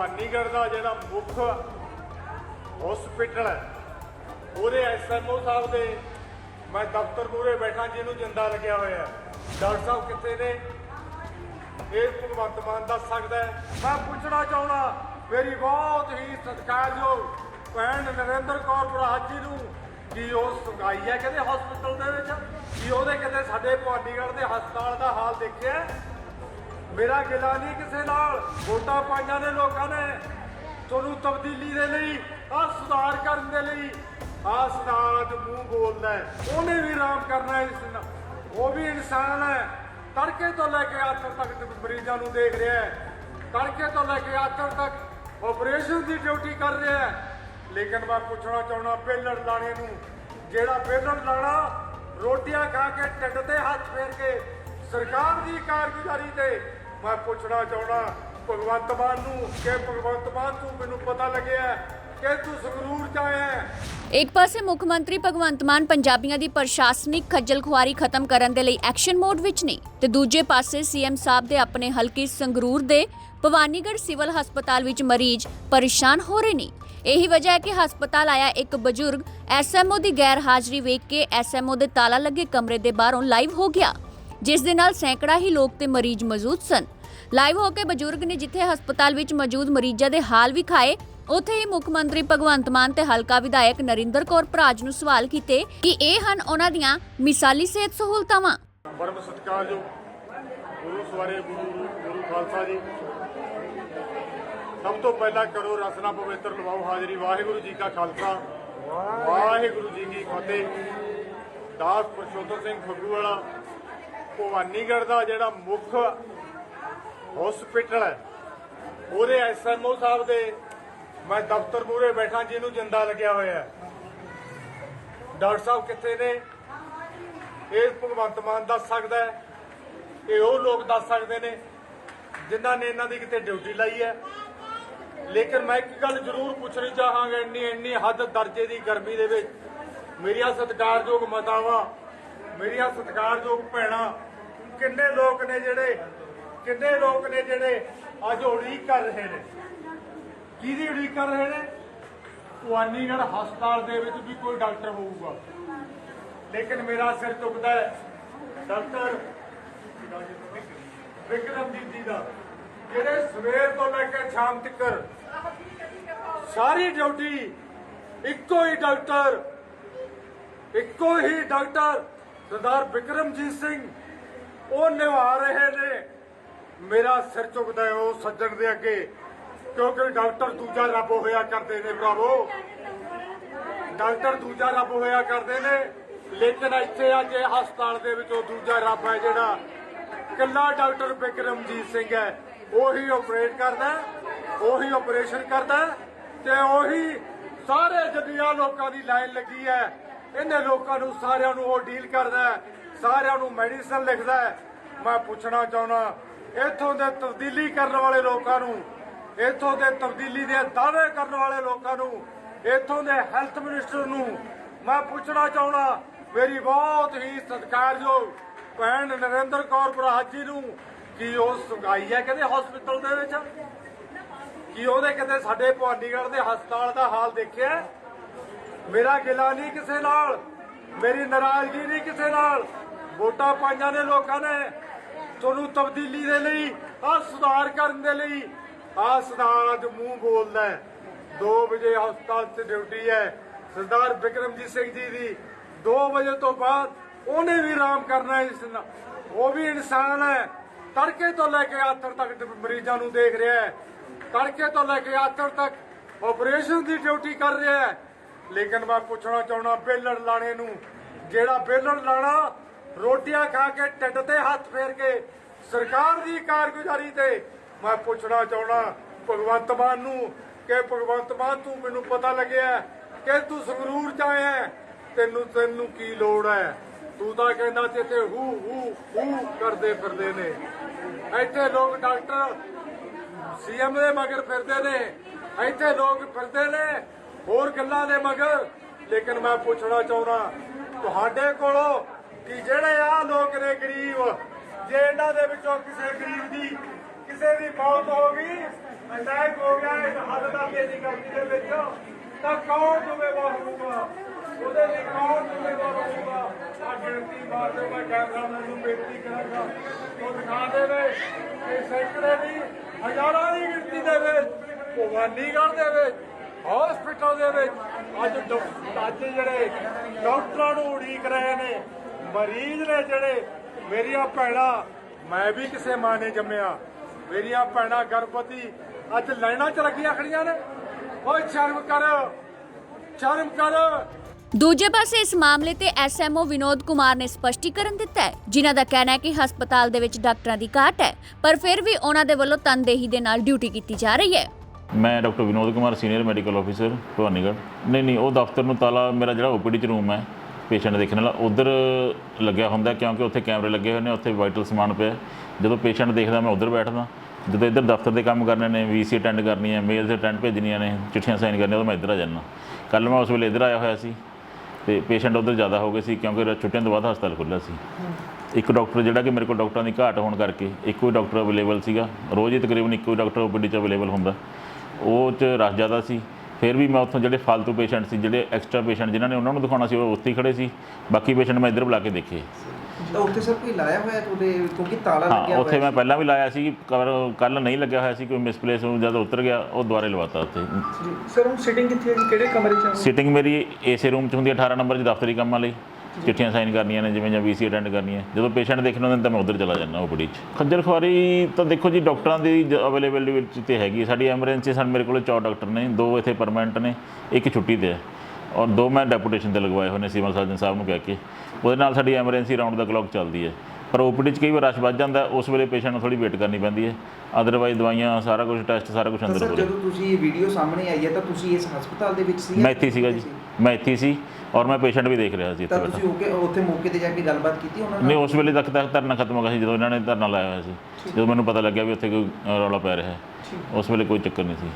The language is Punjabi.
ਭਵਾਨੀਗੜ੍ਹ ਦਾ ਜਿਹੜਾ ਮੁੱਖ ਹਸਪੀਟਲ ਹੈ ਉਹਦੇ ਐਸਐਮਓ ਸਾਹਿਬ ਦੇ, ਮੈਂ ਦਫ਼ਤਰ ਮੂਹਰੇ ਬੈਠਾ ਜਿਹਨੂੰ ਜਿੰਦਾ ਲੱਗਿਆ ਹੋਇਆ ਡਾਕਟਰ ਸਾਹਿਬ ਕਿੱਥੇ ਨੇ? ਇਹ ਭਗਵੰਤ ਮਾਨ ਦੱਸ ਸਕਦਾ ਮੈਂ ਪੁੱਛਣਾ ਚਾਹੁੰਦਾ, ਮੇਰੀ ਬਹੁਤ ਹੀ ਸਤਿਕਾਰਯੋਗ ਭੈਣ ਨਰਿੰਦਰ ਕੌਰ ਬਰਾਜ ਜੀ ਨੂੰ, ਕੀ ਉਹ ਸੰਗਾਈ ਹੈ ਕਹਿੰਦੇ ਹਸਪੀਟਲ ਦੇ ਵਿੱਚ? ਕੀ ਉਹਦੇ ਕਿਤੇ ਸਾਡੇ ਭਵਾਨੀਗੜ੍ਹ ਦੇ ਹਸਪਤਾਲ ਦਾ ਹਾਲ ਦੇਖਿਆ ਮੇਰਾ ਗਿਲਾ ਨਹੀਂ ਕਿਸੇ ਨਾਲ। ਵੋਟਾਂ ਪਾਈਆਂ ਨੇ ਲੋਕਾਂ ਨੇ। ਤੁਹਾਨੂੰ ਤਬਦੀਲੀ ਦੇ ਲਈ ਆ ਸੁਧਾਰ ਕਰਨ ਦੇ ਲਈ ਆ ਸਦਾਦ ਮੂੰਹ ਬੋਲਦਾ ਉਹਨੇ ਵੀ ਆਰਾਮ ਕਰਨਾ ਇਸ ਉਹ ਵੀ ਇਨਸਾਨ ਹੈ। ਤੜਕੇ ਤੋਂ ਲੈ ਕੇ ਆਖਰ ਤੱਕ ਮਰੀਜ਼ਾਂ ਨੂੰ ਦੇਖ ਰਿਹਾ ਹੈ, ਤੜਕੇ ਤੋਂ ਲੈ ਕੇ ਆਖਰ ਤੱਕ ਆਪਰੇਸ਼ਨ ਦੀ ਡਿਊਟੀ ਕਰ ਰਿਹਾ ਹੈ। ਲੇਕਿਨ ਮੈਂ ਪੁੱਛਣਾ ਚਾਹੁੰਦਾ, ਬੇਲੜ ਲਾਣੇ ਨੂੰ, ਜਿਹੜਾ ਬੇਲੜ ਲਾਣਾ, ਰੋਟੀਆਂ ਖਾ ਕੇ ਢਿੱਡ ਤੇ ਹੱਥ ਫੇਰ ਕੇ ਸਰਕਾਰ ਦੀ ਕਾਰਗੁਜ਼ਾਰੀ ਤੇ ਮੈਂ ਪੁੱਛਣਾ ਚਾਹੁੰਦਾ, ਭਗਵੰਤ ਮਾਨ ਨੂੰ ਕਿ ਭਗਵੰਤ ਮਾਨ, ਤੂੰ ਮੈਨੂੰ ਪਤਾ ਲੱਗਿਆ ਕਿ ਤੂੰ ਸੰਗਰੂਰ ਚ ਆਇਆ ਇੱਕ ਪਾਸੇ ਮੁੱਖ ਮੰਤਰੀ ਭਗਵੰਤ ਮਾਨ ਪੰਜਾਬੀਆਂ ਦੀ ਪ੍ਰਸ਼ਾਸਨਿਕ ਖੱਜਲ ਖੁਆਰੀ ਖਤਮ ਕਰਨ ਦੇ ਲਈ ਐਕਸ਼ਨ ਮੋਡ ਵਿੱਚ ਨੇ ਤੇ ਦੂਜੇ ਪਾਸੇ ਸੀਐਮ ਸਾਹਿਬ ਦੇ ਆਪਣੇ ਹਲਕੇ ਸੰਗਰੂਰ ਦੇ ਭਵਾਨੀਗੜ੍ਹ ਸਿਵਲ ਹਸਪਤਾਲ ਵਿੱਚ ਮਰੀਜ਼ ਪਰੇਸ਼ਾਨ ਹੋ ਰਹੇ ਨੇ। ਇਹੀ ਵਜ੍ਹਾ ਹੈ ਕਿ ਹਸਪਤਾਲ ਆਇਆ ਇੱਕ ਬਜ਼ੁਰਗ ਐਸਐਮਓ ਦੀ ਗੈਰ ਹਾਜ਼ਰੀ ਵੇਖ ਕੇ ਐਸਐਮਓ ਦੇ ਤਾਲਾ ਲੱਗੇ ਕਮਰੇ ਦੇ ਬਾਹਰੋਂ ਲਾਈਵ ਹੋ ਗਿਆ। ਜਿਸ ਦੇ ਨਾਲ ਸੈਂਕੜਾ ਹੀ ਲੋਕ ਤੇ ਮਰੀਜ਼ ਮੌਜੂਦ ਸਨ। ਲਾਈਵ ਹੋ ਕੇ ਬਜ਼ੁਰਗ ਨੇ ਜਿੱਥੇ ਹਸਪਤਾਲ ਵਿੱਚ ਮੌਜੂਦ ਮਰੀਜ਼ਾਂ ਦੇ ਹਾਲ ਵਿਖਾਏ ਉੱਥੇ ਹੀ ਮੁੱਖ ਮੰਤਰੀ ਭਗਵੰਤ ਮਾਨ ਤੇ ਹਲਕਾ ਵਿਧਾਇਕ ਨਰਿੰਦਰ ਕੌਰ ਭਰਾਜ ਨੂੰ ਸਵਾਲ ਕੀਤੇ ਕਿ ਇਹ ਹਨ ਉਹਨਾਂ ਦੀਆਂ ਮਿਸਾਲੀ ਸਿਹਤ ਸਹੂਲਤਾਵਾਂ। ਪਰਮ ਸਤਿਕਾਰਯੋਗ ਗੁਰੂ ਸਵਾਰੇ ਗੁਰੂ ਗੁਰੂ ਖਾਲਸਾ ਜੀ। ਸਭ ਤੋਂ ਪਹਿਲਾਂ ਕਰੋ ਰਸਨਾ ਪਵਿੱਤਰ, ਲਵਾਓ ਹਾਜ਼ਰੀ। ਵਾਹਿਗੁਰੂ ਜੀ ਕਾ ਖਾਲਸਾ। ਵਾਹਿਗੁਰੂ ਜੀ ਕੀ ਫਤਿਹ। ਦਾਸ ਪਰਸ਼ੋਤਮ ਸਿੰਘ ਫੱਗੂ ਵਾਲਾ ਭਵਾਨੀਗੜ੍ਹ ਦਾ ਜਿਹੜਾ ਮੁੱਖ ਹਸਪੀਟਲ ਹੈ, ਉਹਦੇ ਐਸਐਮਓ ਸਾਹਿਬ ਦੇ ਮੈਂ ਦਫ਼ਤਰ ਮੂਹਰੇ ਬੈਠਾ, ਜਿਹਨੂੰ ਜਿੰਦਾ ਲੱਗਿਆ ਹੋਇਆ ਹੈ। ਡਾਕਟਰ ਸਾਹਿਬ ਕਿੱਥੇ ਨੇ? ਇਹ ਭਗਵੰਤ ਮਾਨ ਦੱਸ ਸਕਦਾ ਹੈ। ਇਹ ਉਹ ਲੋਕ ਦੱਸ ਸਕਦੇ ਨੇ, ਜਿਨ੍ਹਾਂ ਨੇ ਇਹਨਾਂ ਦੀ ਕਿਤੇ ਡਿਊਟੀ ਲਾਈ ਹੈ। ਲੇਕਿਨ ਮੈਂ ਇੱਕ ਗੱਲ ਜ਼ਰੂਰ ਪੁੱਛਣੀ ਚਾਹਾਂਗਾ, ਇੰਨੀ ਇੰਨੀ ਹੱਦ ਦਰਜੇ ਦੀ ਗਰਮੀ ਦੇ ਵਿੱਚ। ਮੇਰੀਆਂ ਸਤਿਕਾਰਯੋਗ ਮਾਤਾਵਾਂ, ਮੇਰੀਆਂ ਸਤਿਕਾਰਯੋਗ ਭੈਣਾਂ ਕਿੰਨੇ ਲੋਕ ਨੇ ਜਿਹੜੇ, ਕਿੰਨੇ ਲੋਕ ਨੇ ਜਿਹੜੇ ਅੱਜ ਉਡੀਕ ਕਰ ਰਹੇ ਨੇ? ਕਿਹਦੀ ਉਡੀਕ ਕਰ ਰਹੇ ਨੇ? ਭਵਾਨੀਗੜ੍ਹ ਹਸਪਤਾਲ ਦੇ ਵਿੱਚ ਵੀ ਕੋਈ ਡਾਕਟਰ ਹੋਊਗਾ। ਲੇਕਿਨ ਮੇਰਾ ਸਿਰ ਚੁੱਕਦਾ ਹੈ। ਡਾਕਟਰ ਵਿਕਰਮਜੀਤ ਜੀ ਦਾ, ਜਿਹੜੇ ਸਵੇਰ ਤੋਂ ਲੈ ਕੇ ਸ਼ਾਮ ਤੱਕ ਸਾਰੀ ਡਿਊਟੀ ਇੱਕੋ ਹੀ ਡਾਕਟਰ, ਇੱਕੋ ਹੀ ਡਾਕਟਰ ਸਰਦਾਰ ਵਿਕਰਮਜੀਤ ਸਿੰਘ ਉਹ ਨਿਭਾ ਰਹੇ ਨੇ। ਮੇਰਾ ਸਿਰ ਝੁਕਦਾ ਹੈ ਉਹ ਸੱਜਣ ਦੇ ਅੱਗੇ, ਕਿਉਂਕਿ ਡਾਕਟਰ ਦੂਜਾ ਰੱਬ ਹੋਇਆ ਕਰਦੇ ਨੇ ਭਰਾਵੋ। ਡਾਕਟਰ ਦੂਜਾ ਰੱਬ ਹੋਇਆ ਕਰਦੇ ਨੇ, ਲੇਕਿਨ ਇੱਥੇ ਅੱਜ ਇਹ ਹਸਪਤਾਲ ਦੇ ਵਿੱਚ ਉਹ ਦੂਜਾ ਰੱਬ ਹੈ ਜਿਹੜਾ ਕੱਲਾ ਡਾਕਟਰ ਬਿਕਰਮਜੀਤ ਸਿੰਘ ਹੈ। ਉਹੀ ਆਪਰੇਟ ਕਰਦਾ, ਉਹੀ ਆਪਰੇਸ਼ਨ ਕਰਦਾ ਤੇ ਉਹੀ ਸਾਰੇ ਜੱਦੀਆਂ ਲੋਕਾਂ ਦੀ ਲਾਈਨ ਲੱਗੀ ਹੈ। ਇਹਨੇ ਲੋਕਾਂ ਨੂੰ ਸਾਰਿਆਂ ਨੂੰ ਉਹ ਡੀਲ ਕਰਦਾ ਸਾਰਿਆਂ ਨੂੰ ਮੈਡੀਸਨ ਲਿਖਦਾ ਹੈ। ਮੈਂ ਪੁੱਛਣਾ ਚਾਹੁੰਦਾ, ਇੱਥੋਂ ਦੇ ਤਬਦੀਲੀ ਕਰਨ ਵਾਲੇ ਲੋਕਾਂ ਨੂੰ, ਇੱਥੋਂ ਦੇ ਤਬਦੀਲੀ ਦੇ ਦਾਅਵੇ ਕਰਨ ਵਾਲੇ ਲੋਕਾਂ ਨੂੰ, ਇੱਥੋਂ ਦੇ ਹੈਲਥ ਮਿਨਿਸਟਰ ਨੂੰ ਮੈਂ ਪੁੱਛਣਾ ਚਾਹੁੰਦਾ, ਮੇਰੀ ਬਹੁਤ ਹੀ ਸਤਿਕਾਰਯੋਗ ਭੈਣ ਨਰਿੰਦਰ ਕੌਰ ਬਰਾਜ ਜੀ ਨੂੰ ਕੀ ਉਹ ਸੰਗਾਈ ਹੈ ਕਹਿੰਦੇ ਹਸਪੀਟਲ ਦੇ ਵਿੱਚ? ਕੀ ਉਹਦੇ ਕਿਤੇ ਸਾਡੇ ਭਵਾਨੀਗੜ੍ਹ ਦੇ ਹਸਪਤਾਲ ਦਾ ਹਾਲ ਦੇਖਿਆ? ਮੇਰਾ ਗਿਲਾ ਨਹੀਂ ਕਿਸੇ ਨਾਲ, ਮੇਰੀ ਨਾਰਾਜ਼ਗੀ ਨਹੀਂ ਕਿਸੇ ਨਾਲ। ਵੋਟਾਂ ਪਾਈਆਂ ਨੇ ਲੋਕਾਂ ਨੇ। ਤੁਹਾਨੂੰ ਤਬਦੀਲੀ ਦੇ ਲਈ ਆ ਸੁਧਾਰ ਕਰਨ ਦੇ ਲਈ ਆ ਸਦਾਦ ਮੂੰਹ ਬੋਲਦਾ ਹੈ। 2 ਵਜੇ ਹਸਪਤਾਲ 'ਚ ਡਿਊਟੀ ਹੈ, ਸਰਦਾਰ ਬਿਕਰਮਜੀਤ ਸਿੰਘ ਜੀ ਦੀ। 2 ਵਜੇ ਤੋਂ ਬਾਅਦ ਉਹਨੇ ਵੀ ਆਰਾਮ ਕਰਨਾ ਇਸ ਉਹ ਵੀ ਇਨਸਾਨ ਹੈ। ਤੜਕੇ ਤੋਂ ਲੈ ਕੇ ਆਖਰ ਤੱਕ ਮਰੀਜ਼ਾਂ ਨੂੰ ਦੇਖ ਰਿਹਾ ਹੈ। ਤੜਕੇ ਤੋਂ ਲੈ ਕੇ ਆਖਰ ਤੱਕ ਆਪਰੇਸ਼ਨ ਦੀ ਡਿਊਟੀ ਕਰ ਰਿਹਾ ਹੈ। ਲੇਕਿਨ ਮੈਂ ਪੁੱਛਣਾ ਚਾਹੁੰਦਾ, ਬੇਲੜ ਲਾਣੇ ਨੂੰ, ਜਿਹੜਾ ਬੇਲੜ ਲਾਣਾ ਰੋਟੀਆਂ ਖਾ ਕੇ ਢਿੱਡ ਤੇ ਹੱਥ ਫੇਰ ਕੇ ਸਰਕਾਰ ਦੀ ਕਾਰਗੁਜ਼ਾਰੀ ਤੇ ਮੈਂ ਪੁੱਛਣਾ ਚਾਹੁੰਦਾ, ਭਗਵੰਤ ਮਾਨ ਨੂੰ ਕਿ ਭਗਵੰਤ ਮਾਨ, ਤੂੰ ਮੈਨੂੰ ਪਤਾ ਲੱਗਿਆ ਕਿ ਤੂੰ ਸੰਗਰੂਰ ਚ ਆਇਆ ਤੈਨੂੰ ਤੈਨੂੰ ਕੀ ਲੋੜ ਹੈ? ਤੂੰ ਤਾਂ ਕਹਿੰਦਾ ਤੇ ਇੱਥੇ ਹੂ ਹੂ ਹੂ ਕਰਦੇ ਫਿਰਦੇ ਨੇ। ਇੱਥੇ ਲੋਕ ਡਾਕਟਰ ਸੀਐਮ ਦੇ ਮਗਰ ਫਿਰਦੇ ਨੇ। ਇੱਥੇ ਲੋਕ ਫਿਰਦੇ ਨੇ, ਹੋਰ ਗੱਲਾਂ ਦੇ ਮਗਰ। ਲੇਕਿਨ ਮੈਂ ਪੁੱਛਣਾ ਚਾਹੁੰਦਾ, ਤੁਹਾਡੇ ਕੋਲੋਂ ਕਿ ਜਿਹੜੇ ਆ ਲੋਕ ਨੇ ਗਰੀਬ, ਜੇ ਇਹਨਾਂ ਦੇ ਵਿੱਚੋਂ ਕਿਸੇ ਗਰੀਬ ਦੀ ਕਿਸੇ ਦੀ ਮੌਤ ਹੋ ਗਈ, ਅਟੈਕ ਹੋ ਗਿਆ ਇਸ ਹੱਦ ਤੱਕ ਇਹਦੀ ਕਰਦੀ ਦੇ ਵਿੱਚ ਤਾਂ ਕੌਣ ਜ਼ਿੰਮੇਵਾਰ ਹੋਊਗਾ? ਉਹਦੇ ਲਈ ਕੌਣ ਜ਼ਿੰਮੇਵਾਰ ਹੋਊਗਾ? ਆ ਗਿਣਤੀ ਮਾਰ ਦੇ ਮੈਂ ਕੈਮਰਾਮੈਨ ਨੂੰ ਬੇਨਤੀ ਕਰਾਂਗਾ, ਉਹ ਦਿਖਾ ਦੇਵੇ ਕਿ ਸੈਂਕੜੇ ਦੀ, ਹਜ਼ਾਰਾਂ ਦੀ ਗਿਣਤੀ ਦੇ ਵਿੱਚ, ਭਵਾਨੀਗੜ੍ਹ ਦੇ ਵਿੱਚ ਹਸਪੀਟਲ ਦੇ ਵਿੱਚ ਅੱਜ ਡਾਕ- ਅੱਜ ਜਿਹੜੇ ਡਾਕਟਰਾਂ ਨੂੰ ਉਡੀਕ ਰਹੇ ਨੇ ਮਰੀਜ਼ ਨੇ ਜਿਹੜੇ ਮੇਰੀਆਂ ਭੈਣਾਂ ਮੈਂ ਵੀ ਕਿਸੇ ਮਾਂ ਨੇ ਜੰਮਿਆ। ਮੇਰੀਆਂ ਭੈਣਾਂ ਗਰਭਵਤੀ ਅੱਜ ਲਾਈਨਾਂ 'ਚ ਲੱਗੀਆਂ ਖੜੀਆਂ ਨੇ। ਓਏ ਸ਼ਰਮ ਕਰ ਸ਼ਰਮ ਕਰ। ਦੂਜੇ ਪਾਸੇ ਇਸ ਮਾਮਲੇ ਤੇ ਐਸਐਮਓ ਵਿਨੋਦ ਕੁਮਾਰ ਨੇ ਸਪਸ਼ਟੀਕਰਨ ਦਿੱਤਾ ਹੈ ਜਿਨ੍ਹਾਂ ਦਾ ਕਹਿਣਾ ਹੈ ਕਿ ਹਸਪਤਾਲ ਦੇ ਵਿੱਚ ਡਾਕਟਰਾਂ ਦੀ ਘਾਟ ਹੈ ਪਰ ਫਿਰ ਵੀ ਉਹਨਾਂ ਦੇ ਵੱਲੋਂ ਤਨਦੇਹੀ ਦੇ ਨਾਲ ਡਿਊਟੀ ਕੀਤੀ ਜਾ ਰਹੀ ਹੈ। ਮੈਂ doctor Vinod Kumar senior medical officer Bhawanigarh. ਨਹੀਂ ਨਹੀਂ ਉਹ ਦਫ਼ਤਰ ਨੂੰ ਤਾਲਾ ਮੇਰਾ ਜਿਹੜਾ ਓਪੀਡੀ ਚ ਰੂਮ ਹੈ ਪੇਸ਼ੈਂਟ ਦੇਖਣ ਵਾਲਾ ਉਧਰ ਲੱਗਿਆ ਹੁੰਦਾ ਕਿਉਂਕਿ ਉੱਥੇ ਕੈਮਰੇ ਲੱਗੇ ਹੋਏ ਨੇ, ਉੱਥੇ ਵਾਈਟਲ ਸਮਾਨ ਪਿਆ। ਜਦੋਂ ਪੇਸ਼ੈਂਟ ਦੇਖਦਾ ਮੈਂ ਉਧਰ ਬੈਠਦਾ। ਜਦੋਂ ਇੱਧਰ ਦਫ਼ਤਰ ਦੇ ਕੰਮ ਕਰਨੇ ਨੇ ਵੀਸੀ ਅਟੈਂਡ ਕਰਨੀ ਹੈ ਮੇਲ ਤੇ ਅਟੈਂਡ ਭੇਜਣੀਆਂ ਨੇ, ਚਿੱਠੀਆਂ ਸਾਈਨ ਕਰਨੀਆਂ, ਉਦੋਂ ਮੈਂ ਇੱਧਰ ਆ ਜਾਂਦਾ। ਕੱਲ ਮੈਂ ਉਸ ਵੇਲੇ ਇੱਧਰ ਆਇਆ ਹੋਇਆ ਸੀ ਤੇ ਪੇਸ਼ੈਂਟ ਉਧਰ ਜ਼ਿਆਦਾ ਹੋ ਗਏ ਸੀ ਕਿਉਂਕਿ ਛੁੱਟੀਆਂ ਤੋਂ ਬਾਅਦ ਹਸਪਤਾਲ ਖੁੱਲ੍ਹਾ ਸੀ। ਇੱਕ ਡਾਕਟਰ ਜਿਹੜਾ ਕਿ ਮੇਰੇ ਕੋਲ ਡਾਕਟਰਾਂ ਦੀ ਘਾਟ ਹੋਣ ਕਰਕੇ ਇੱਕੋ ਹੀ ਡਾਕਟਰ ਅਵੇਲੇਬਲ ਸੀਗਾ। ਰੋਜ਼ ਹੀ ਤਕਰੀਬਨ ਇੱਕੋ ਹੀ ਡਾਕਟਰ ਓਪੀਡੀ 'ਚ ਅਵੇਲੇਬਲ ਹੁੰਦਾ। ਉਹ 'ਚ ਰਸ਼ ਜ਼ਿਆਦਾ ਸੀ। ਫਿਰ ਵੀ ਮੈਂ ਉੱਥੋਂ ਜਿਹੜੇ ਫालतू ਪੇਸ਼ੈਂਟ ਸੀ ਜਿਹੜੇ ਐਕਸਟਰਾ ਪੇਸ਼ੈਂਟ ਜਿਨ੍ਹਾਂ ਨੇ ਉਹਨਾਂ ਨੂੰ ਦਿਖਾਉਣਾ ਸੀ ਉਹ ਉੱਥੇ ਹੀ ਖੜੇ ਸੀ। ਬਾਕੀ ਪੇਸ਼ੈਂਟ ਮੈਂ ਇੱਧਰ ਬੁਲਾ ਕੇ ਦੇਖੇ। ਤਾਂ ਉੱਥੇ ਸਰ ਕੋਈ ਲਾਇਆ ਹੋਇਆ ਤੁਹਾਡੇ ਕਿਉਂਕਿ ਤਾਲਾ ਲੱਗਿਆ ਹਾਂ ਉੱਥੇ ਹੋਇਆ ਮੈਂ ਪਹਿਲਾਂ ਵੀ ਲਾਇਆ ਸੀ ਕੱਲ ਨਹੀਂ ਲੱਗਿਆ ਹੋਇਆ ਸੀ ਕੋਈ ਮਿਸਪਲੇਸ ਨੂੰ ਜਦ ਉਤਰ ਗਿਆ ਉਹ ਦੁਬਾਰੇ ਲਵਾਤਾ ਉੱਥੇ। ਸਰ ਹੁਣ ਸਿਟਿੰਗ ਕਿੱਥੇ ਹੈ ਜੀ? ਕਿਹੜੇ ਕਮਰੇ 'ਚ ਸੀਟਿੰਗ ਮੇਰੀ ਏਸੇ ਰੂਮ 'ਚ ਹੁੰਦੀ ਹੈ 18 ਨੰਬਰ 'ਚ ਦਫ਼ਤਰੀ ਕੰਮਾਂ ਲਈ। ਚਿੱਠੀਆਂ ਸਾਈਨ ਕਰਨੀਆਂ ਨੇ, ਜਿਵੇਂ ਜਾਂ ਵੀਸੀ ਅਟੈਂਡ ਕਰਨੀ ਹੈ ਜਦੋਂ ਪੇਸ਼ੈਂਟ ਦੇਖਣ ਹੁੰਦੇ ਨੇ ਤਾਂ ਮੈਂ ਉਧਰ ਚਲਾ ਜਾਂਦਾ ਓਪੀਡੀ 'ਚ। ਖੱਜਲ ਖੁਆਰੀ ਤਾਂ ਦੇਖੋ ਜੀ, ਡਾਕਟਰਾਂ ਦੀ ਅਵੇਲੇਬਿਲਿਟੀ ਵਿੱਚ ਤੇ ਹੈਗੀ ਸਾਡੀ ਐਮਰਜੈਂਸੀ ਸਾਡੇ ਮੇਰੇ ਕੋਲ 4 ਡਾਕਟਰ ਨੇ, ਦੋ ਇੱਥੇ ਪਰਮਨੈਂਟ ਨੇ, ਇੱਕ ਛੁੱਟੀ ਤੇ ਹੈ ਔਰ ਦੋ ਮੈਂ ਡੈਪੂਟੇਸ਼ਨ ਤੇ ਲਗਵਾਏ ਹੋਏ ਨੇ, ਸਿਵਲ ਸਰਜਨ ਸਾਹਿਬ ਨੂੰ ਕਹਿ ਕੇ। ਉਹਦੇ ਨਾਲ ਸਾਡੀ ਐਮਰਜੈਂਸੀ ਰਾਉਂਡ ਦਾ ਕਲੌਕ ਚੱਲਦੀ ਹੈ ਪਰ ਓਪੀਡੀ 'ਚ ਕਈ ਵਾਰ ਰਸ਼ ਵੱਧ ਜਾਂਦਾ ਉਸ ਵੇਲੇ ਪੇਸ਼ੈਂਟ ਨੂੰ ਥੋੜੀ ਵੇਟ ਕਰਨੀ ਪੈਂਦੀ ਹੈ। ਅਦਰਵਾਈਜ਼ ਦਵਾਈਆਂ ਸਾਰਾ ਕੁਝ ਟੈਸਟ ਸਾਰਾ ਕੁਝ ਅੰਦਰ ਸਰ ਹੋ ਰਿਹਾ ਜਦੋਂ। ਤੁਸੀਂ ਇਹ ਵੀਡੀਓ ਸਾਹਮਣੇ ਆਈ ਹੈ ਤਾਂ ਤੁਸੀਂ ਇਸ ਹਸਪਤਾਲ ਦੇ ਵਿੱਚ ਸੀ ਮੈਂ ਇੱਥੇ ਹੀ ਸੀਗਾ ਜੀ। ਮੈਂ ਇੱਥੇ ਹੀ ਸੀ ਔਰ ਮੈਂ ਪੇਸ਼ੈਂਟ ਵੀ ਦੇਖ ਰਿਹਾ ਸੀ ਇੱਥੇ ਤਾਂ ਬੈਠਾ। ਤੁਸੀਂ ਓਕੇ ਉੱਥੇ ਮੌਕੇ ਤੇ ਜਾ ਕੇ ਗੱਲਬਾਤ ਕੀਤੀ ਉਹਨਾਂ ਨਹੀਂ ਨਾਲ ਉਸ ਵੇਲੇ ਤੱਕ ਤਾਂ ਧਰਨਾ ਖਤਮ ਹੋ ਗਿਆ ਸੀ ਜਦੋਂ ਇਹਨਾਂ ਨੇ ਧਰਨਾ ਲਾਇਆ ਹੋਇਆ ਸੀ। ਜਦੋਂ ਮੈਨੂੰ ਪਤਾ ਲੱਗਿਆ ਵੀ ਉੱਥੇ ਕੋਈ ਅ, ਰੌਲਾ ਪੈ ਰਿਹਾ ਹੈ। ਉਸ ਵੇਲੇ ਕੋਈ ਚੱਕਰ ਨਹੀਂ ਸੀ।